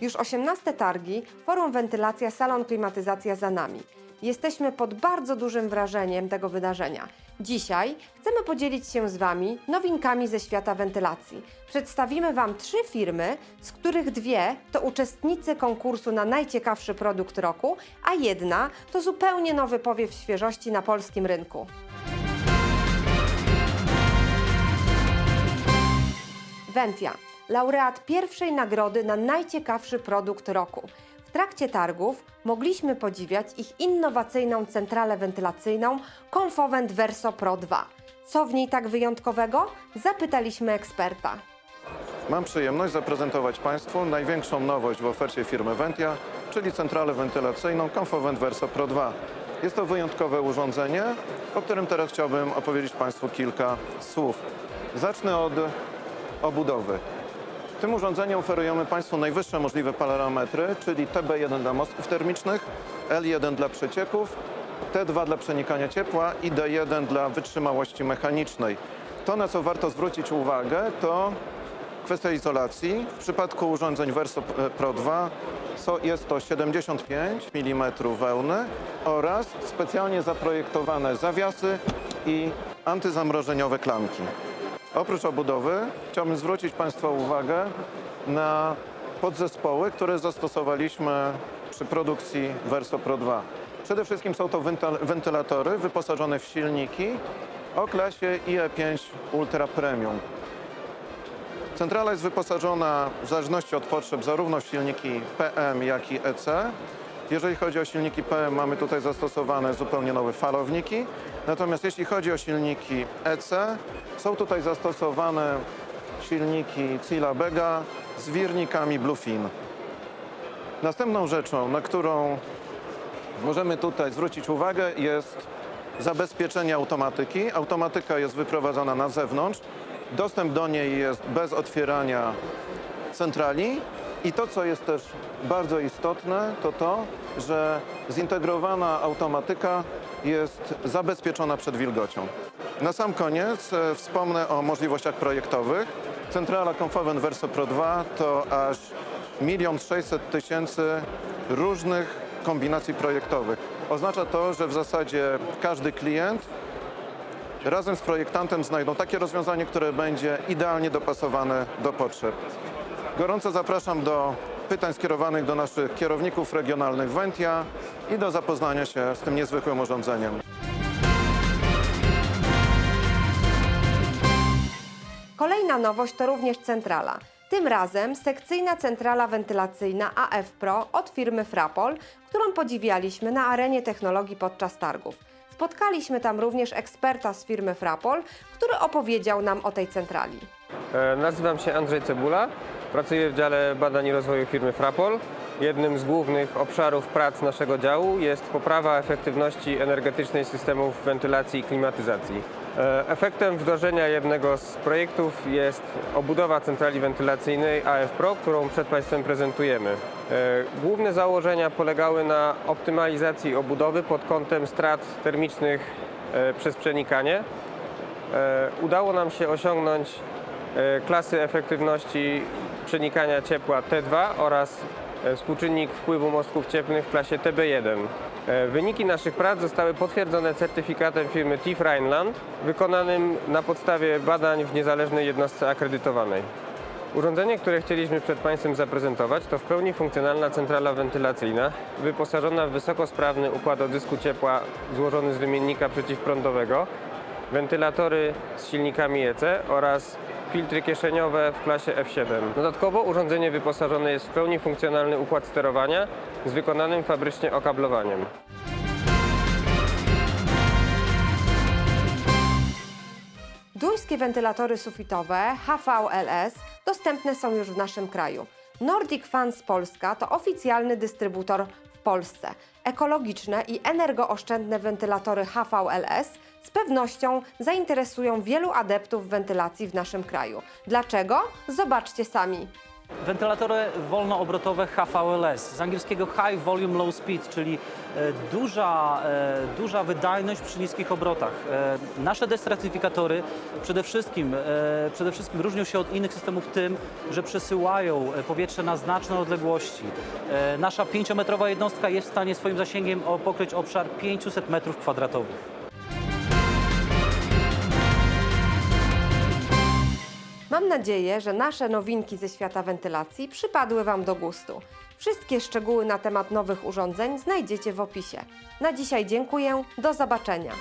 Już 18 targi, forum wentylacja, salon klimatyzacja za nami. Jesteśmy pod bardzo dużym wrażeniem tego wydarzenia. Dzisiaj chcemy podzielić się z Wami nowinkami ze świata wentylacji. Przedstawimy Wam trzy firmy, z których dwie to uczestnicy konkursu na najciekawszy produkt roku, a jedna to zupełnie nowy powiew świeżości na polskim rynku. Ventia, laureat pierwszej nagrody na najciekawszy produkt roku. W trakcie targów mogliśmy podziwiać ich innowacyjną centralę wentylacyjną Confovent Verso Pro 2. Co w niej tak wyjątkowego? Zapytaliśmy eksperta. Mam przyjemność zaprezentować Państwu największą nowość w ofercie firmy Ventia, czyli centralę wentylacyjną Confovent Verso Pro 2. Jest to wyjątkowe urządzenie, o którym teraz chciałbym opowiedzieć Państwu kilka słów. Zacznę od obudowy. Tym urządzeniem oferujemy Państwu najwyższe możliwe parametry, czyli TB1 dla mostków termicznych, L1 dla przecieków, T2 dla przenikania ciepła i D1 dla wytrzymałości mechanicznej. To, na co warto zwrócić uwagę, to Kwestia izolacji. W przypadku urządzeń Verso Pro 2 so- jest to 75 mm wełny oraz specjalnie zaprojektowane zawiasy i antyzamrożeniowe klamki. Oprócz obudowy chciałbym zwrócić Państwa uwagę na podzespoły, które zastosowaliśmy przy produkcji Verso Pro 2. Przede wszystkim są to wentyl- wentylatory wyposażone w silniki o klasie IE5 Ultra Premium. Centrala jest wyposażona w zależności od potrzeb zarówno w silniki PM, jak i EC. Jeżeli chodzi o silniki PM, mamy tutaj zastosowane zupełnie nowe falowniki. Natomiast jeśli chodzi o silniki EC, są tutaj zastosowane silniki Cila Bega z wirnikami Bluefin. Następną rzeczą, na którą możemy tutaj zwrócić uwagę, jest zabezpieczenie automatyki. Automatyka jest wyprowadzona na zewnątrz. Dostęp do niej jest bez otwierania centrali. I to, co jest też bardzo istotne, to to, że zintegrowana automatyka jest zabezpieczona przed wilgocią. Na sam koniec e, wspomnę o możliwościach projektowych. Centrala Confavent Verso Pro 2 to aż 1 600 tysięcy różnych kombinacji projektowych. Oznacza to, że w zasadzie każdy klient razem z projektantem znajdą takie rozwiązanie, które będzie idealnie dopasowane do potrzeb. Gorąco zapraszam do pytań skierowanych do naszych kierowników regionalnych Ventia i do zapoznania się z tym niezwykłym urządzeniem. Kolejna nowość to również centrala. Tym razem sekcyjna centrala wentylacyjna AF Pro od firmy Frapol, którą podziwialiśmy na arenie technologii podczas targów. Spotkaliśmy tam również eksperta z firmy Frapol, który opowiedział nam o tej centrali. E, Nazywam się Andrzej Cebula, pracuję w dziale badań i rozwoju firmy Frapol. Jednym z głównych obszarów prac naszego działu jest poprawa efektywności energetycznej systemów wentylacji i klimatyzacji. E, Efektem wdrożenia jednego z projektów jest obudowa centrali wentylacyjnej AF Pro, którą przed Państwem prezentujemy. E, Główne założenia polegały na optymalizacji obudowy pod kątem strat termicznych e, przez przenikanie. Udało nam się osiągnąć klasy efektywności przenikania ciepła T2 oraz e, współczynnik wpływu mostków cieplnych w klasie TB1. E, Wyniki naszych prac zostały potwierdzone certyfikatem firmy TIF Rheinland, wykonanym na podstawie badań w niezależnej jednostce akredytowanej. Urządzenie, które chcieliśmy przed Państwem zaprezentować, to w pełni funkcjonalna centrala wentylacyjna, wyposażona w wysokosprawny układ odzysku ciepła złożony z wymiennika przeciwprądowego, wentylatory z silnikami EC oraz filtry kieszeniowe w klasie F7. Dodatkowo urządzenie wyposażone jest w pełni funkcjonalny układ sterowania z wykonanym fabrycznie okablowaniem. Duńskie wentylatory sufitowe HVLS dostępne są już w naszym kraju. Nordic Fans Polska to oficjalny dystrybutor Polsce. Ekologiczne i energooszczędne wentylatory HVLS z pewnością zainteresują wielu adeptów wentylacji w naszym kraju. Dlaczego? Zobaczcie sami. Wentylatory wolnoobrotowe HVLS, z angielskiego High Volume Low Speed, czyli e, duża, e, duża wydajność przy niskich obrotach. E, Nasze destratyfikatory przede wszystkim, przede wszystkim różnią się od innych systemów tym, że przesyłają powietrze na znaczne odległości. Nasza 5-metrowa jednostka jest w stanie swoim zasięgiem pokryć obszar 500 metrów kwadratowych. Mam nadzieję, że nasze nowinki ze świata wentylacji przypadły Wam do gustu. Wszystkie szczegóły na temat nowych urządzeń znajdziecie w opisie. Na dzisiaj dziękuję, do zobaczenia.